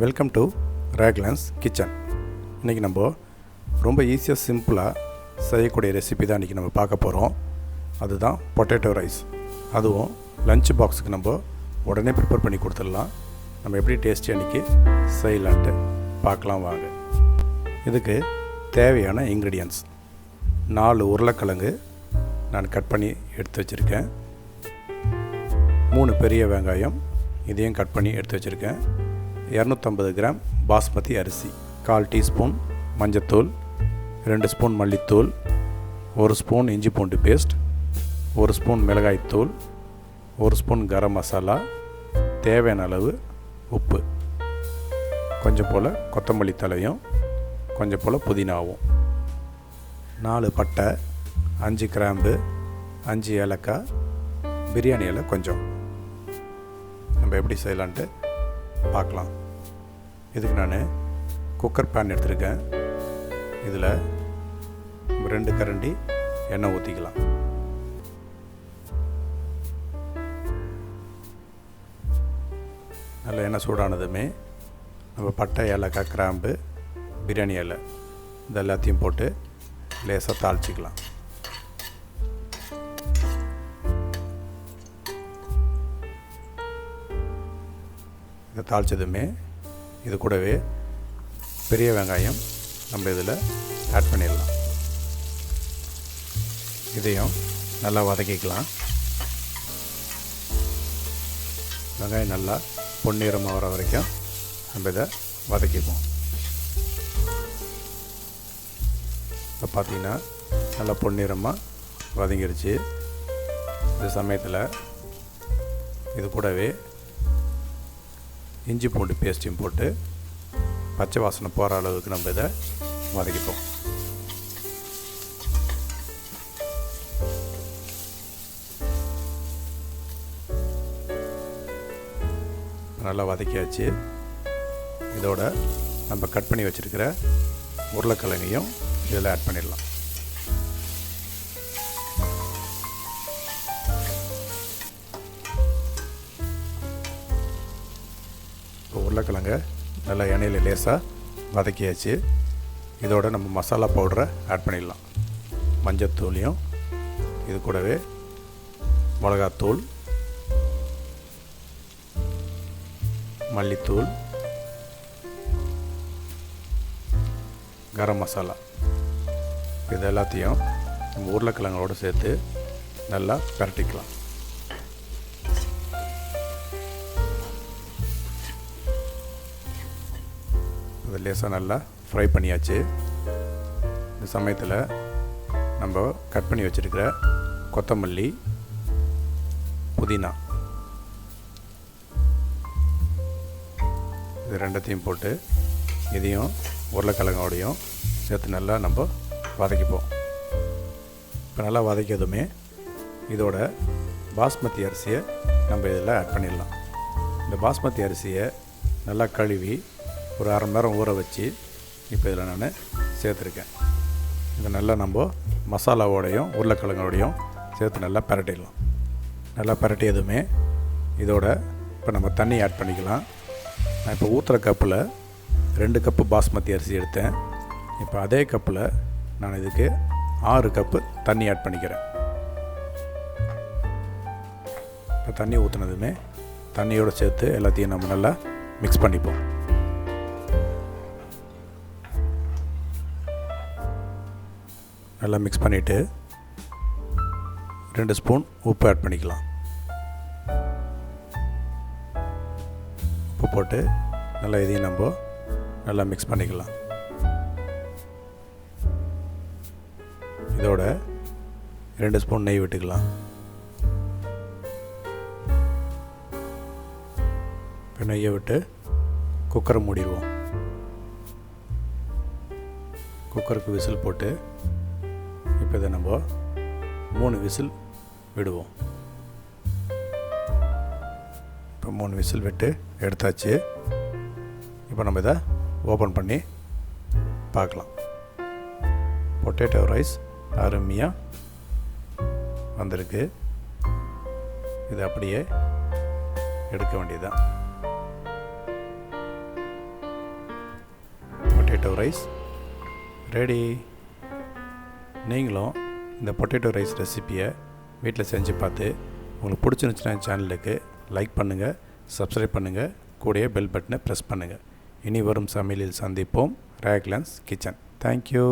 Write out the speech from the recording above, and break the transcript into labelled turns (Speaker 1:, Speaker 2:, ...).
Speaker 1: Welcome to ரேக்லன்ஸ் kitchen இன்றைக்கி நம்ம ரொம்ப ஈஸியாக சிம்பிளாக செய்யக்கூடிய ரெசிபி தான் இன்றைக்கி நம்ம பார்க்க போகிறோம் அதுதான் பொட்டேட்டோ ரைஸ் அதுவும் லஞ்ச் பாக்ஸுக்கு நம்ம உடனே ப்ரிப்பேர் பண்ணி கொடுத்துடலாம். நம்ம எப்படி டேஸ்டி அன்றைக்கி செய்யலான்ட்டு பார்க்கலாம் வாங்க. இதுக்கு தேவையான இன்க்ரீடியன்ஸ் நாலு உருளைக்கிழங்கு நான் கட் பண்ணி எடுத்து வச்சுருக்கேன். மூணு பெரிய வெங்காயம் இதையும் கட் பண்ணி எடுத்து வச்சுருக்கேன். இரநூத்தம்பது கிராம் பாஸ்மதி அரிசி கால் டீஸ்பூன் மஞ்சத்தூள் ரெண்டு ஸ்பூன் மல்லித்தூள் ஒரு ஸ்பூன் இஞ்சி பூண்டு பேஸ்ட் ஒரு ஸ்பூன் மிளகாய்த்தூள் ஒரு ஸ்பூன் கரம் மசாலா தேவையான அளவு உப்பு. கொஞ்சம் போல் கொத்தமல்லி தலையும் கொஞ்சம் போல் புதினாவும். நாலு பட்டை அஞ்சு கிராம்பு அஞ்சு ஏலக்காய் பிரியாணி இலை கொஞ்சம். நம்ம எப்படி செய்யலான்ட்டு பார்க்கலாம். இதுக்கு நான் குக்கர் பேன் எடுத்திருக்கேன். இதில் ரெண்டு கரண்டி எண்ணெய் ஊற்றிக்கலாம் நல்ல எண்ணெய் சூடானதுமே நம்ம பட்டை ஏலக்காய் கிராம்பு பிரியாணி இலை இது எல்லாத்தையும் போட்டு லேசாக தாளிச்சிக்கலாம். இதை தாளித்ததுமே இது கூடவே பெரிய வெங்காயம் நம்ம இதில் ஆட் பண்ணிடலாம். இதையும் நல்லா வதக்கிக்கலாம். வெங்காயம் நல்லா பொன்னிறமாக வர வரைக்கும் நம்ம இதை வதக்கிப்போம். இப்போ பார்த்தீங்கன்னா நல்லா பொன்னிறமாக வதங்கிருச்சு. இந்த சமயத்தில் இது கூடவே இஞ்சி பூண்டு பேஸ்ட்டையும் போட்டு பச்சை வாசனை போகிற அளவுக்கு நம்ம இதை வதக்கிப்போம். நல்லா வதக்கியாச்சு. இதோட நம்ம கட் பண்ணி வச்சுருக்கிற உருளைக்கிழங்கையும் இதில் ஆட் பண்ணிடலாம். உருளைக்கிழங்க நல்லா எண்ணெயில் லேசாக வதக்கியாச்சு. இதோட நம்ம மசாலா பவுடரை ஆட் பண்ணிடலாம். மஞ்சத்தூளையும் இது கூடவே மிளகாத்தூள் மல்லித்தூள் கரம் மசாலா. இது எல்லாத்தையும் நம்ம உருளைக்கிழங்கோடு சேர்த்து நல்லா பரட்டிக்கலாம். லேசாக நல்லா ஃப்ரை பண்ணியாச்சு. இந்த சமயத்தில் நம்ம கட் பண்ணி வச்சுருக்கிற கொத்தமல்லி புதினா. இது ரெண்டத்தையும் போட்டு இதையும் உருளைக்கிழங்கோடையும் சேர்த்து நல்லா நம்ம வதக்கிப்போம். இப்போ நல்லா வதக்கியதுமே இதோட பாஸ்மதி அரிசியை நம்ம இதில் ஆட் பண்ணிடலாம். இந்த பாஸ்மதி அரிசியை நல்லா கழுவி ஒரு அரை மணி நேரம் ஊற வச்சு இப்போ இதில் நான் சேர்த்துருக்கேன். இதை நல்லா நம்ம மசாலாவோடையும் உருளைக்கிழங்கோடையும் சேர்த்து நல்லா பரட்டிடலாம். நல்லா பரட்டியதுமே இதோட இப்போ நம்ம தண்ணி ஆட் பண்ணிக்கலாம். நான் இப்போ ஊற்றுற கப்பில் ரெண்டு கப்பு பாஸ்மதி அரிசி எடுத்தேன். இப்போ அதே கப்பில் நான் இதுக்கு ஆறு கப்பு தண்ணி ஆட் பண்ணிக்கிறேன். இப்போ தண்ணி ஊற்றுனதுமே தண்ணியோடு சேர்த்து எல்லாத்தையும் நம்ம நல்லா மிக்ஸ் பண்ணிப்போம். நல்லா மிக்ஸ் பண்ணிவிட்டு ரெண்டு ஸ்பூன் உப்பு ஆட் பண்ணிக்கலாம். உப்பு போட்டு நல்லா இதையும் நம்ம நல்லா மிக்ஸ் பண்ணிக்கலாம். இதோட ரெண்டு ஸ்பூன் நெய் விட்டுக்கலாம். இப்போ நெய்யை விட்டு குக்கரை மூடிடுவோம். குக்கருக்கு விசில் போட்டு இப்போ இதை நம்ம மூணு விசில் விடுவோம். இப்போ மூணு விசில் விட்டு எடுத்தாச்சு. இப்போ நம்ம இதை ஓப்பன் பண்ணி பார்க்கலாம். பொட்டேட்டோ ரைஸ் அருமையாக வந்திருக்கு. இது அப்படியே எடுக்க வேண்டியதுதான். பொட்டேட்டோ ரைஸ் ரெடி நீங்களும் இந்த பொட்டேட்டோ ரைஸ் ரெசிப்பியை வீட்டில் செஞ்சு பார்த்து உங்களுக்கு பிடிச்சிருந்துச்சுன்னா சேனலுக்கு லைக் பண்ணுங்கள் சப்ஸ்கிரைப் பண்ணுங்கள் கூடயே பெல் பட்டனை ப்ரெஸ் பண்ணுங்கள். இனி வரும் சமையலில் சந்திப்போம். ரேக்லன்ஸ் கிச்சன். தேங்க்யூ